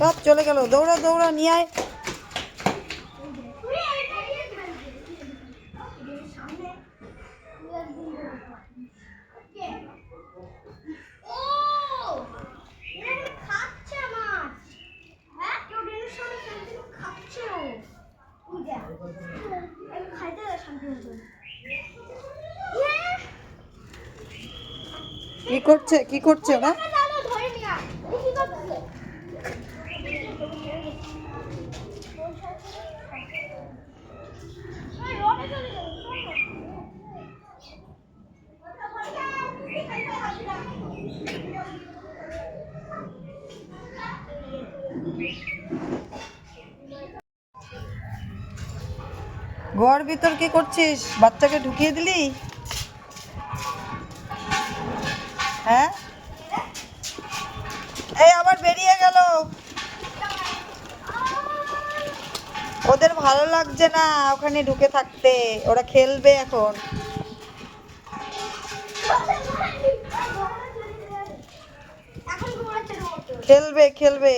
সব চলে গেল। দৌড়া দৌড়া নিয়ে আয়। কি করছে? কি করছে ওরা? দাদা ধরে ঘর ভিতর কি করছিস? বাচ্চাকে ঢুকিয়ে দিলি? হ্যাঁ? এই আবার বেরিয়ে গেল। ওদের ভালো লাগছে না ওখানে ঢুকে থাকতে। ওরা খেলবে এখন। খেলবে খেলবে।